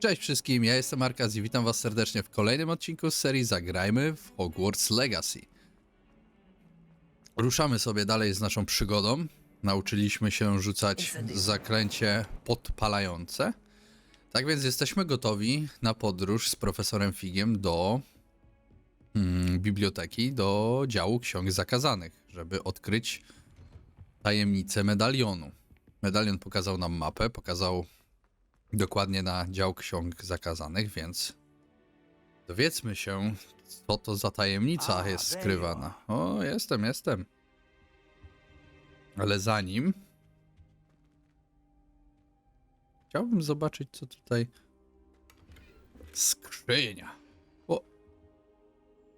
Cześć wszystkim, ja jestem Arkaz i witam was serdecznie w kolejnym odcinku z serii Zagrajmy w Hogwarts Legacy. Ruszamy sobie dalej z naszą przygodą. Nauczyliśmy się rzucać zaklęcie podpalające. Tak więc jesteśmy gotowi na podróż z profesorem Figiem do mm, biblioteki, do działu ksiąg zakazanych, żeby odkryć tajemnicę medalionu. Medalion pokazał nam mapę, pokazał dokładnie na dział ksiąg zakazanych, więc dowiedzmy się, co to za tajemnica Ah, jest skrywana. O, jestem, jestem. Ale zanim. Chciałbym zobaczyć, co tutaj. Skrzynia. O!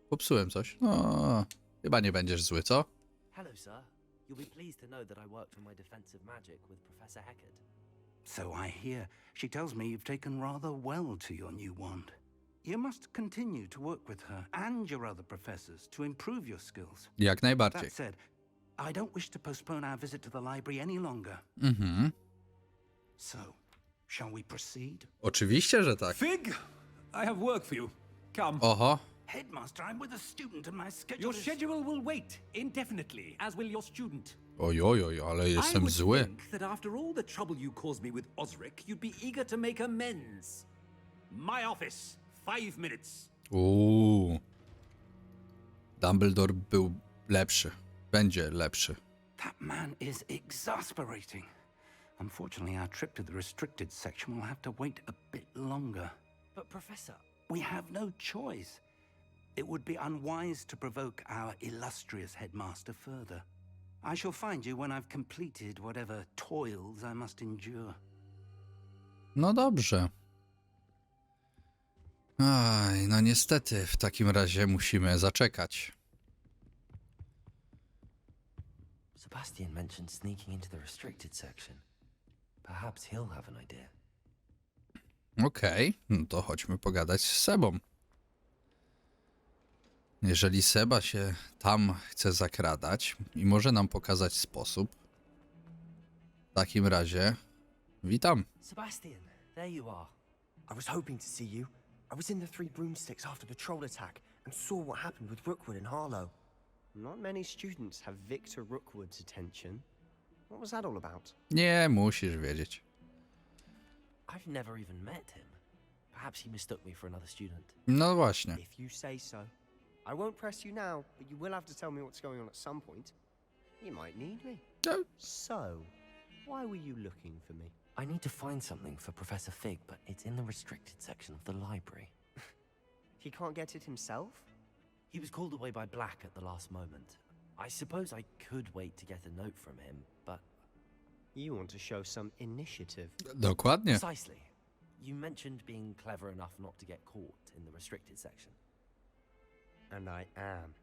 Popsułem coś. No, chyba nie będziesz zły, co? Hello, sir. You'll be pleased to know that I worked on my defensive magic with Professor Heckard. So I hear. She tells me you've taken rather well to your new wand. You must continue to work with her and your other professors to improve your skills. Jak najbardziej. That said, I don't wish to postpone our visit to the library any longer. Mhm. So, shall we proceed? Oczywiście, że tak. Fig, I have work for you. Come. Oho. Headmaster, I'm with a student and my schedule Your is... schedule will wait indefinitely, as will your student. Ojojoj, ale I jestem would zły. think that after all the trouble you caused me with Osric, you'd be eager to make amends. My office, five minutes. Uuu. Dumbledore był lepszy. Będzie lepszy. That man is exasperating. Unfortunately, our trip to the restricted section will have to wait a bit longer. But, Professor, We have no choice. It would be unwise to provoke our illustrious headmaster further. I shall find you when I've completed whatever toils I must endure. No dobrze. Aj, no niestety, w takim razie musimy zaczekać. Sebastian mentioned sneaking into the restricted section. Perhaps he'll have an idea. Okej, no to chodźmy pogadać z Sebą. Jeżeli Seba się tam chce zakradać i może nam pokazać sposób, w takim razie witam. Sebastian, there you are. I was hoping to see you. I was in the Three Broomsticks after the troll attack and saw what happened with Rookwood and Harlow. Not many students have Victor Rookwood's attention. What was that all about? Nie musisz wiedzieć. I've never even met him. Perhaps he mistook me for another student. No właśnie. If you say so. I won't press you now, but you will have to tell me what's going on at some point. You might need me. No. So, why were you looking for me? I need to find something for Professor Fig, but it's in the restricted section of the library. He can't get it himself? He was called away by Black at the last moment. I suppose I could wait to get a note from him, but You want to show some initiative. Dokładnie. precisely. You mentioned being clever enough not to get caught in the restricted section. And I am.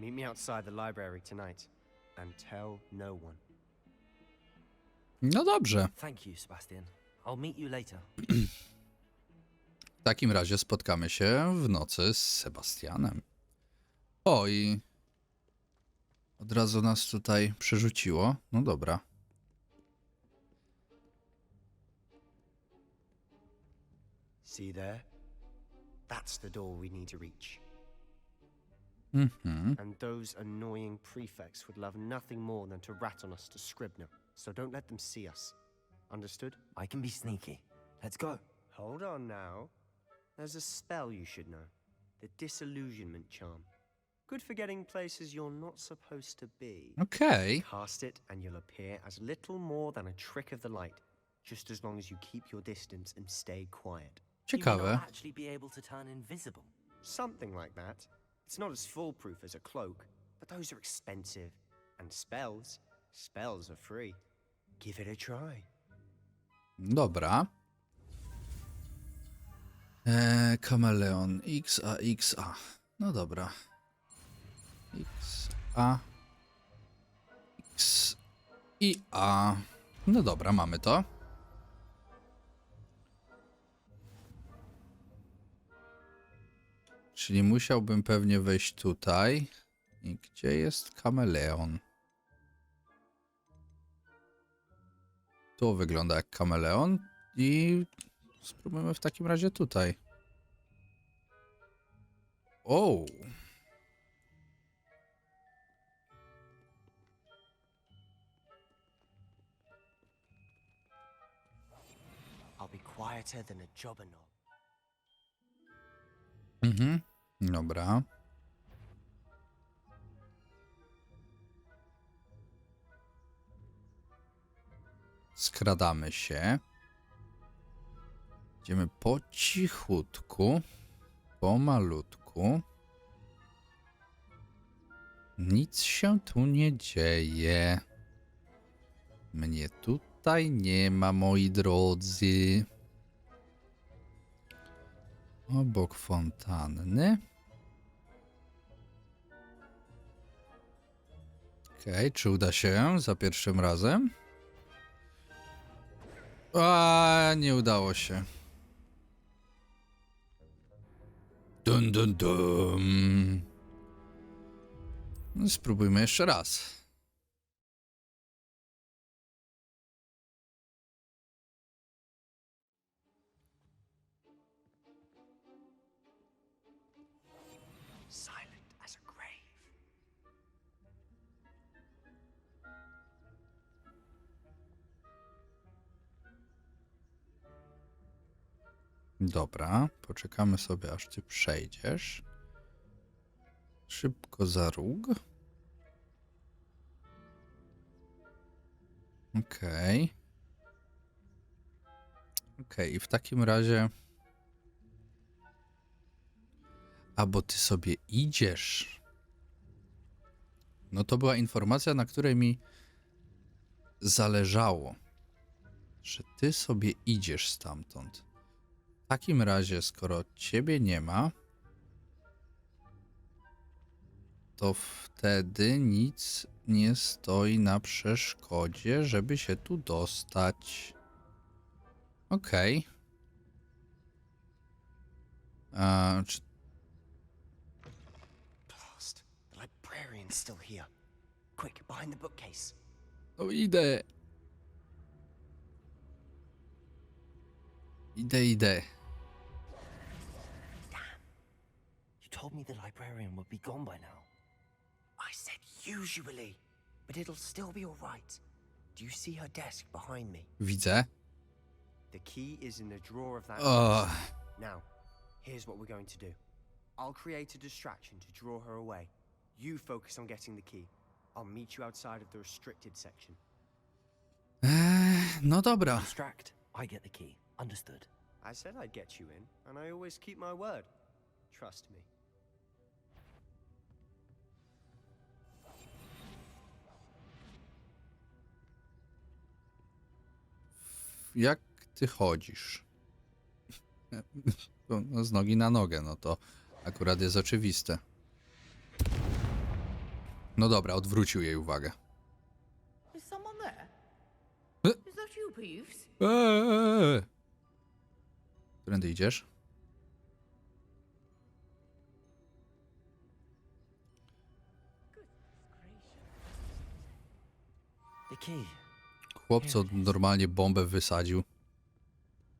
Meet me outside the library tonight and tell no one. No dobrze. Thank you, Sebastian. I'll meet you later. W takim razie spotkamy się w nocy z Sebastianem. O i od razu nas tutaj przerzuciło. No dobra. See there? That's the door we need to reach. Mhm. And those annoying prefects would love nothing more than to rat on us to Scribner. So don't let them see us. Understood? I can be sneaky. Let's go. Hold on now. There's a spell you should know the Disillusionment Charm. Good for getting places you're not supposed to be. Okay. Cast it, and you'll appear as little more than a trick of the light, just as long as you keep your distance and stay quiet. You may Ciekawe. not actually be able to turn invisible. Something like that. It's not as foolproof as a cloak, but those are expensive. And spells, spells are free. Give it a try. Dobra. Eee, kameleon. X, A, X, A. No dobra. X, A. X i A. No dobra, mamy to. Czyli musiałbym pewnie wejść tutaj. I gdzie jest kameleon? To wygląda jak kameleon i spróbujmy w takim razie tutaj. O! I'll be quieter than a. Mhm. Dobra. Skradamy się. Idziemy po cichutku, pomalutku. Nic się tu nie dzieje. Mnie tutaj nie ma, moi drodzy. Obok fontanny. Okej, czy uda się za pierwszym razem? A, nie udało się. Dun dun dun. No, spróbujmy jeszcze raz. Dobra, poczekamy sobie aż ty przejdziesz. Szybko za róg. Okej. Okej, i w takim razie. A bo ty sobie idziesz. No to była informacja, na której mi zależało. Że ty sobie idziesz stamtąd. W takim razie, skoro ciebie nie ma, to wtedy nic nie stoi na przeszkodzie, żeby się tu dostać. Okej. A, czy Blast. The librarian's still here. Quick, behind the bookcase. No idę. Idę, idę. Told me the librarian would be gone by now. I said usually, but it'll still be all right. Do you see her desk behind me? Widzę. The key is in the drawer of that. O, desk. Now, here's what we're going to do. I'll create a distraction to draw her away. You focus on getting the key. I'll meet you outside of the restricted section. Eee, no dobra. Distract. I get the key. Understood. I said I'd get you in, and I always keep my word. Trust me. Jak ty chodzisz? No, z nogi na nogę, no to akurat jest oczywiste. No dobra, odwrócił jej uwagę. Is someone there? Is that you, Peeves? Eee! Którędy idziesz? The key. Chłopco normalnie bombę wysadził,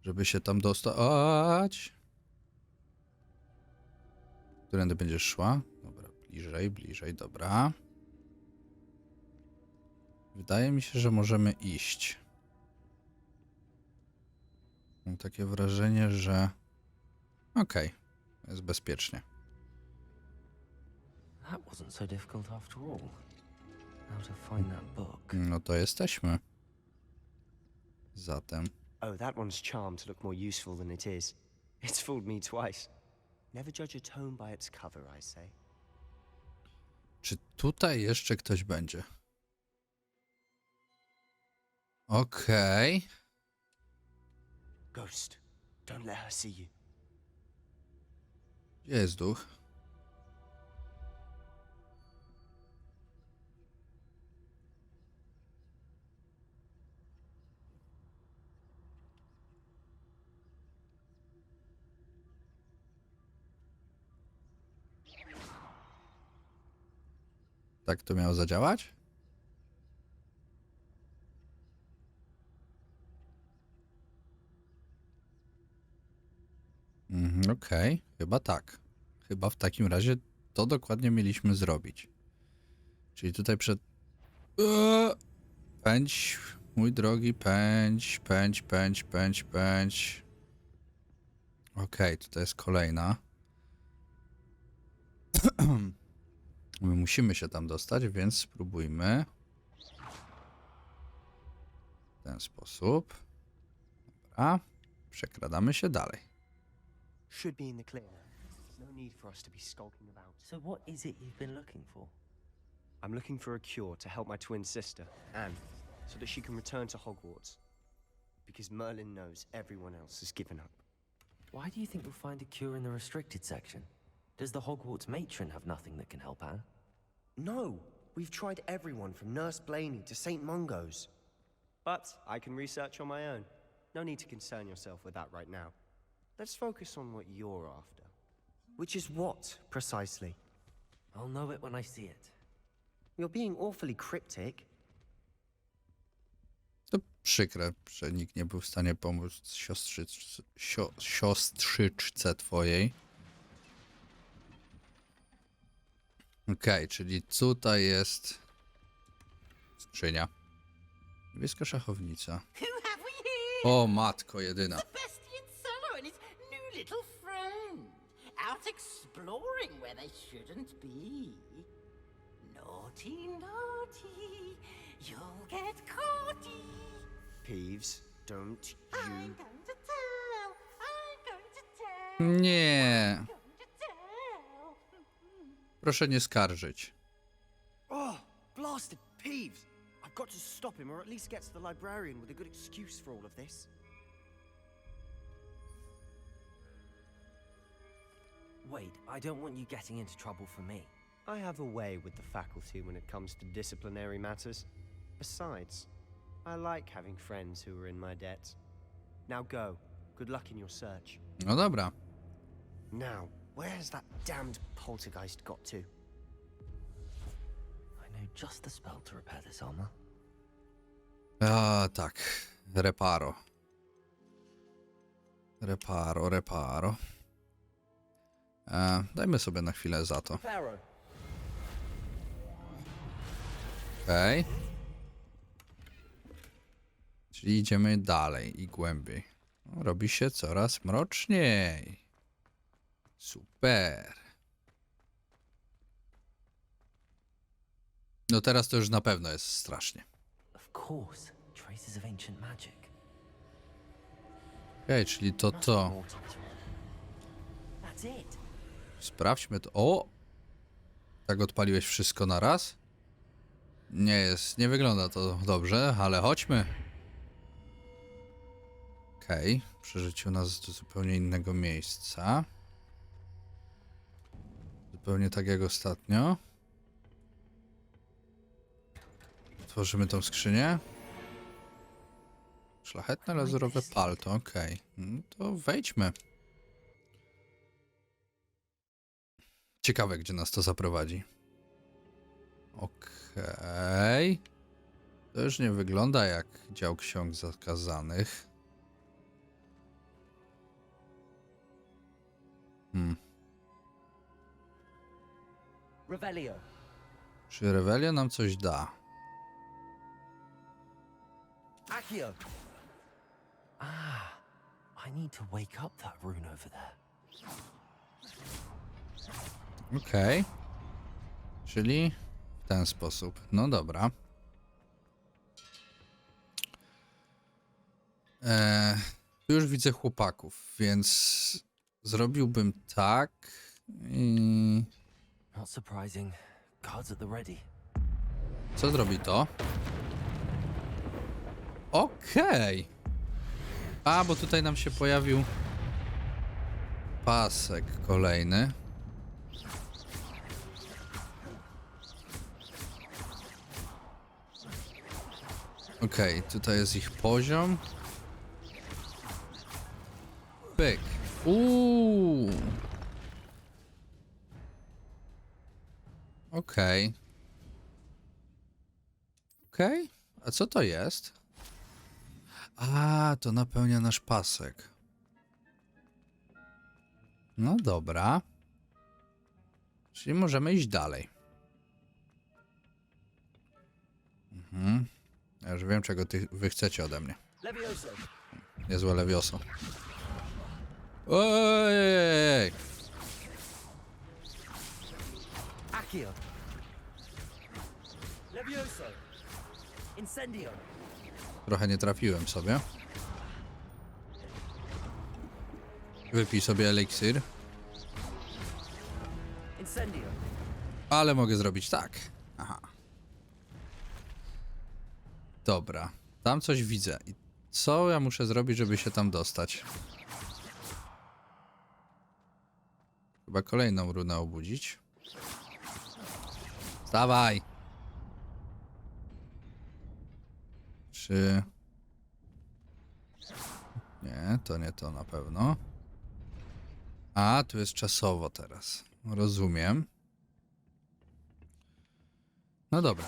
żeby się tam dostać. Którędy będziesz szła? Dobra, bliżej, bliżej, dobra. Wydaje mi się, że możemy iść. Mam takie wrażenie, że... Okej, jest bezpiecznie. Book? No to jesteśmy. Zatem... Oh, that one's charmed to look more useful than it is. It's fooled me twice. Never judge a tome by its cover, I say. Czy tutaj jeszcze ktoś będzie? Okej. Ghost, don't let her see you. Gdzie jest duch? Tak to miało zadziałać? Mhm, Okej, chyba tak. Chyba w takim razie to dokładnie mieliśmy zrobić. Czyli tutaj przed. Eee, Pędź, mój drogi, pędź, pędź, pędź, pędź, pędź. Okej, tutaj jest kolejna. My musimy się tam dostać, więc spróbujmy. W ten sposób. Dobra. Przekradamy się dalej. Should be in the clear. No need for us to be skulking about. So, what is it you've been looking for? I'm looking for a cure to help my twin sister, Anne, so that she can return to Hogwarts. Because Merlin knows everyone else has given up. Why do you think you'll find a cure in the restricted section? Does the Hogwarts matron have nothing that can help Anne? No! We've tried everyone from Nurse Blaney to St. Mungo's. But I can research on my own. No need to concern yourself with that right now. Let's focus on what you're after. Which is what, precisely? I'll know it when I see it. You're being awfully cryptic. To przykre, że nikt nie był w stanie pomóc siostrzyczce, sio, siostrzyczce twojej. Okej, czyli tutaj jest skrzynia. Niebieska szachownica. O matko jedyna. Sebastian Cello and his new little friend. Out exploring where they shouldn't be. Naughty, naughty. You'll get caughty. Peeves, don't I'm you. going to tell. I'm going to tell. Nie. Proszę nie skarżyć. Oh, blasted Peeves! I've got to stop him, or at least get to the librarian with a good excuse for all of this. Wait, I don't want you getting into trouble for me. I have a way with the faculty when it comes to disciplinary matters. Besides, I like having friends who are in my debt. Now go. Good luck in your search. No dobra. Now, where has that damned poltergeist got to? I know just the spell to repair this armor. A tak, reparo. Reparo, reparo. E, dajmy sobie na chwilę za to. Okej. Czyli idziemy dalej i głębiej. Robi się coraz mroczniej. Super. No teraz to już na pewno jest strasznie. Of course, traces of ancient magic. Okej, czyli to to. That's it. Sprawdźmy to. O! Tak odpaliłeś wszystko na raz? Nie jest, nie wygląda to dobrze, ale chodźmy. Okej, przerzucił nas do zupełnie innego miejsca. Zupełnie tak jak ostatnio. Otworzymy tą skrzynię. Szlachetne lazurowe palto, okej. No to wejdźmy. Ciekawe, gdzie nas to zaprowadzi. Okej. To już nie wygląda jak dział ksiąg zakazanych. Hmm. Revelio. Czy Revelia nam coś da? Accio. Ah, I need to wake up that rune over there. Okej. Czyli w ten sposób. No dobra. E, tu już widzę chłopaków, więc zrobiłbym tak i... Co zrobi to? Okej. A, bo tutaj nam się pojawił pasek kolejny. Okej, tutaj jest ich poziom. Pyk. Uuu. Okej. Okej, a co to jest? A, to napełnia nasz pasek. No dobra. Czyli możemy iść dalej. Mhm. Ja już wiem, czego ty, wy chcecie ode mnie. Niezłe lewioso. Ojej! Accio! Trochę nie trafiłem sobie. Wypij sobie eliksir. Ale mogę zrobić tak. Aha. Dobra. Tam coś widzę. I co ja muszę zrobić, żeby się tam dostać? Chyba kolejną runę obudzić. Stawaj! Czy... Nie, to nie to na pewno. A, tu jest czasowo teraz. Rozumiem. No dobra.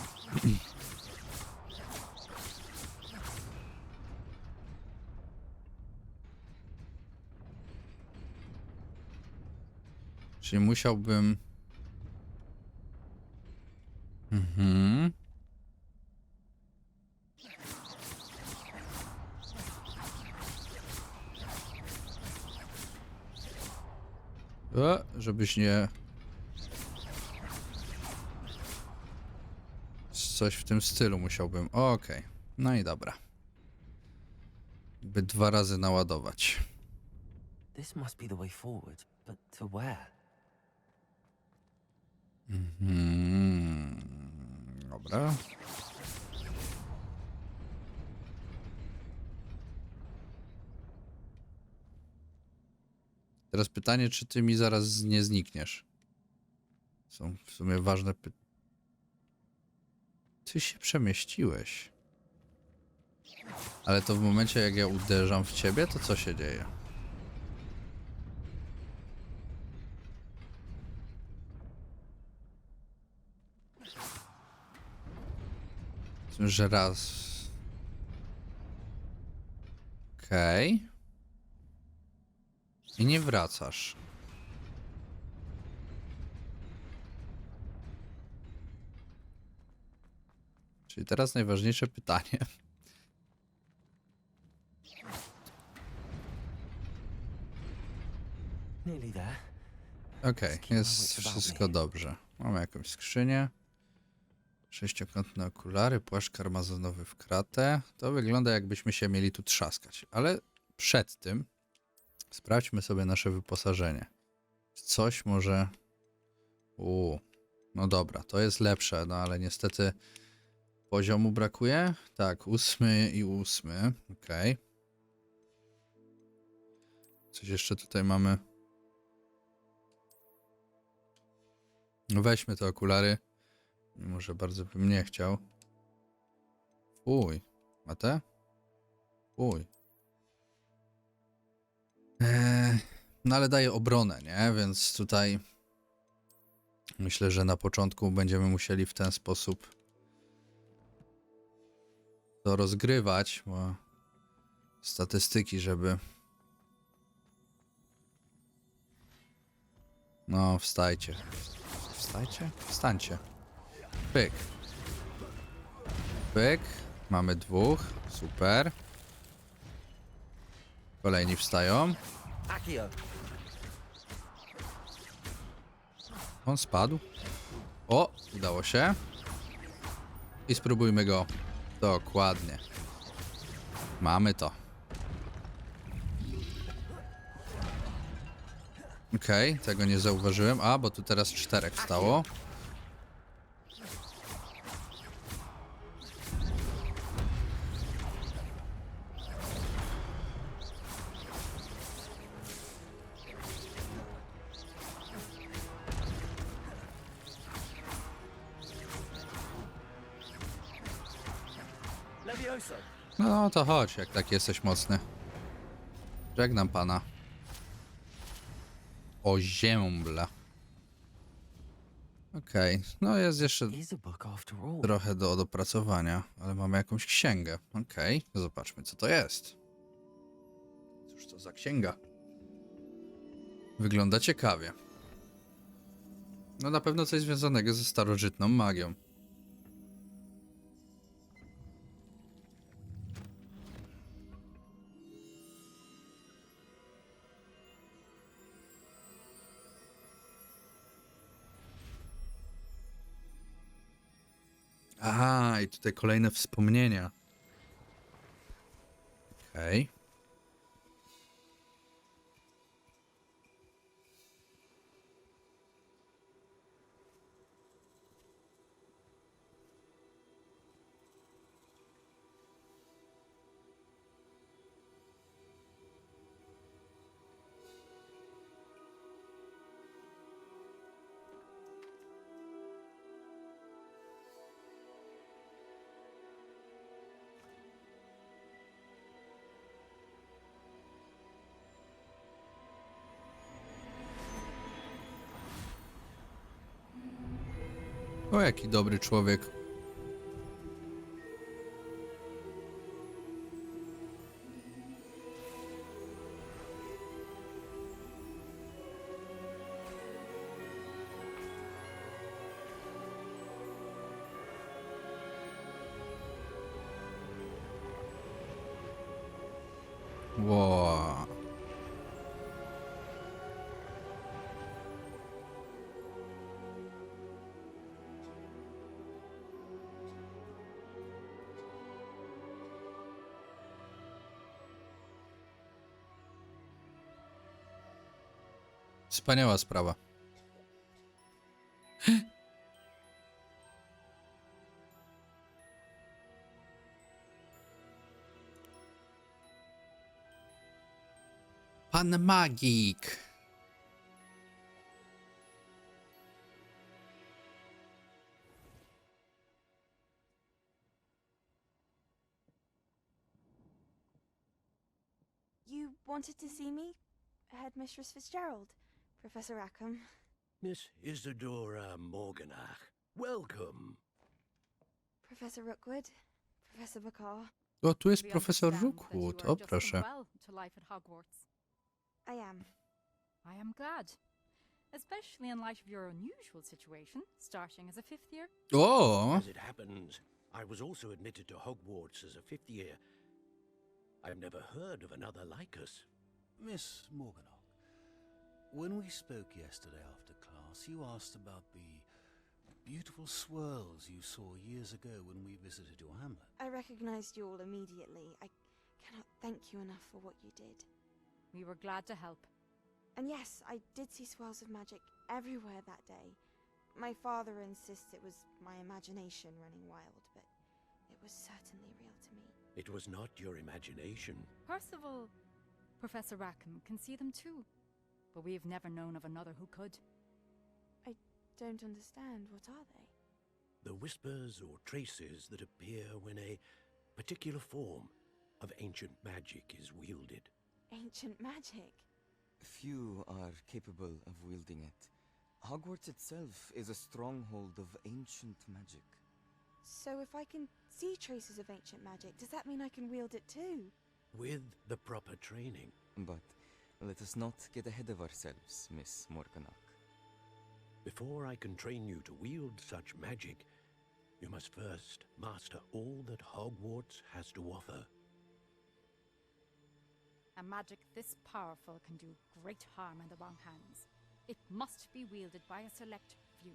Czyli musiałbym. Mhm. E, żebyś nie. Coś w tym stylu musiałbym. Okej. No i dobra. By dwa razy naładować. This must be the way forward, but to where? Hmm. Dobra. Teraz pytanie, czy ty mi zaraz nie znikniesz? Są w sumie ważne pytania. Ty się przemieściłeś. Ale to w momencie, jak ja uderzam w ciebie, to co się dzieje? Że raz. Okej. I nie wracasz. Czyli teraz najważniejsze pytanie. Okej, my jest wszystko dobrze. Mamy jakąś skrzynię. Sześciokątne okulary, płaszcz karmazynowy w kratę. To wygląda jakbyśmy się mieli tu trzaskać. Ale przed tym sprawdźmy sobie nasze wyposażenie. Coś może... Uuu, no dobra, to jest lepsze, no ale niestety poziomu brakuje. Tak, ósmy i ósmy, okej. Coś jeszcze tutaj mamy. No weźmy te okulary. Mimo, że bardzo bym nie chciał. Fuj. A te? Fuj. Eee, no ale daje obronę, nie? Więc tutaj myślę, że na początku będziemy musieli w ten sposób to rozgrywać, bo statystyki, żeby no wstajcie. Wstajcie? Wstańcie. Pyk. Pyk. Mamy dwóch. Super. Kolejni wstają. On spadł. O, udało się. I spróbujmy go. Dokładnie. Mamy to. Okej, tego nie zauważyłem. A, bo tu teraz czterech wstało. No to chodź, jak tak jesteś mocny. Żegnam pana. O zięble. Okej, no jest jeszcze trochę do dopracowania, ale mamy jakąś księgę. Okej, zobaczmy co to jest. Cóż to za księga? Wygląda ciekawie. No na pewno coś związanego ze starożytną magią. I tutaj kolejne wspomnienia. Okej. O, jaki dobry człowiek. Wspaniała sprawa. Pan magik. You wanted to see me? Headmistress Fitzgerald? Professor Rackham? Miss Isadora Morganach, welcome. Professor Rookwood? Professor Bakar? O, tu jest We profesor understand that you Rookwood. are O, adjusting proszę. well to life at Hogwarts. I am. I am glad. Especially in light of your unusual situation, starting as a fifth year. Oh! As it happens, I was also admitted to Hogwarts as a fifth year. I've never heard of another like us. Miss Morganach, when we spoke yesterday after class, you asked about the beautiful swirls you saw years ago when we visited your hamlet. I recognized you all immediately. I cannot thank you enough for what you did. We were glad to help. And yes, I did see swirls of magic everywhere that day. My father insists it was my imagination running wild, but it was certainly real to me. It was not your imagination. Percival, Professor Rackham can see them too. But we have never known of another who could. I don't understand. What are they? The whispers or traces that appear when a particular form of ancient magic is wielded. Ancient magic. Few are capable of wielding it. Hogwarts itself is a stronghold of ancient magic. So if I can see traces of ancient magic, does that mean I can wield it too? With the proper training. But let us not get ahead of ourselves, Miss Morganach. Before I can train you to wield such magic, you must first master all that Hogwarts has to offer. A magic this powerful can do great harm in the wrong hands. It must be wielded by a select few.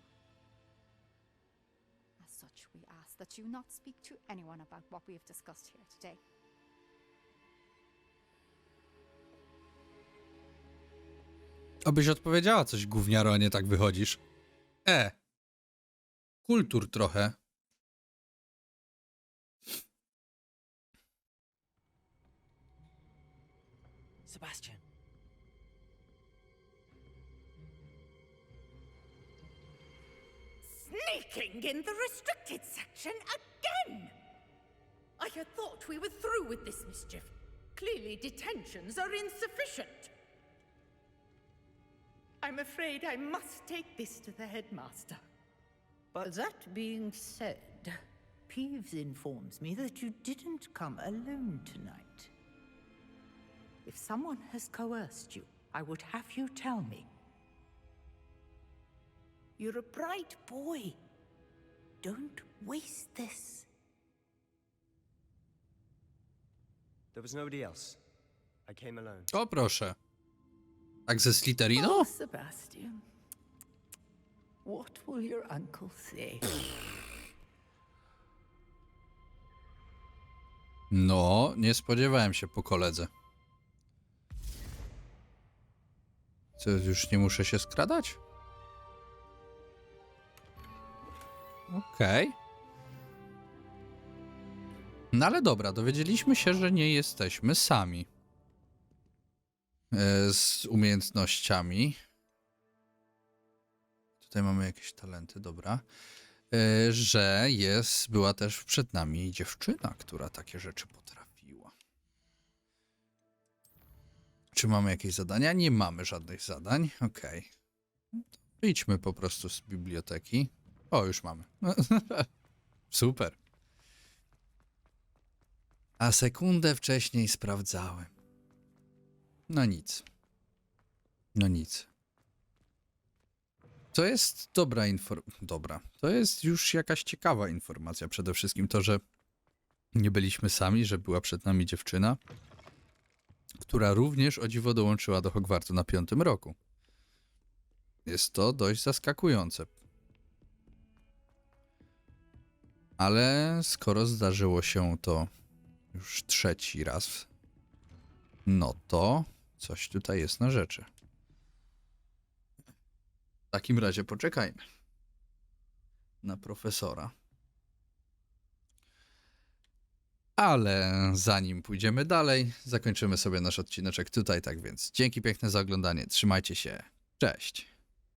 As such, we ask that you not speak to anyone about what we have discussed here today. Obyś odpowiedziała coś, gówniaro, a nie tak wychodzisz. E. Kultur trochę. Sebastian. Sneaking in the restricted section again! I had thought we were through with this mischief. Clearly, detentions are insufficient. I'm afraid I must take this to the headmaster. But that being said, Peeves informs me that you didn't come alone tonight. If someone has coerced you, I would have you tell me. You're a bright boy. Don't waste this. There was nobody else. I came alone. O proszę. Tak ze Slytherinu? Oh, Sebastian. What will your uncle say? No, nie spodziewałem się po koledze. Co, już nie muszę się skradać? Okej. No ale dobra, dowiedzieliśmy się, że nie jesteśmy sami. E, z umiejętnościami. Tutaj mamy jakieś talenty, dobra. E, że jest, była też przed nami dziewczyna, która takie rzeczy potrafiła. Czy mamy jakieś zadania? Nie mamy żadnych zadań. Okej. To Wyjdźmy po prostu z biblioteki. O, już mamy. Super. A sekundę wcześniej sprawdzałem. No nic. No nic. To jest dobra informacja. Dobra. To jest już jakaś ciekawa informacja. Przede wszystkim to, że nie byliśmy sami, że była przed nami dziewczyna, która również o dziwo dołączyła do Hogwartu na piątym roku. Jest to dość zaskakujące. Ale skoro zdarzyło się to już trzeci raz, no to coś tutaj jest na rzeczy. W takim razie poczekajmy na profesora. Ale zanim pójdziemy dalej, zakończymy sobie nasz odcineczek tutaj, tak więc dzięki piękne za oglądanie, trzymajcie się, cześć!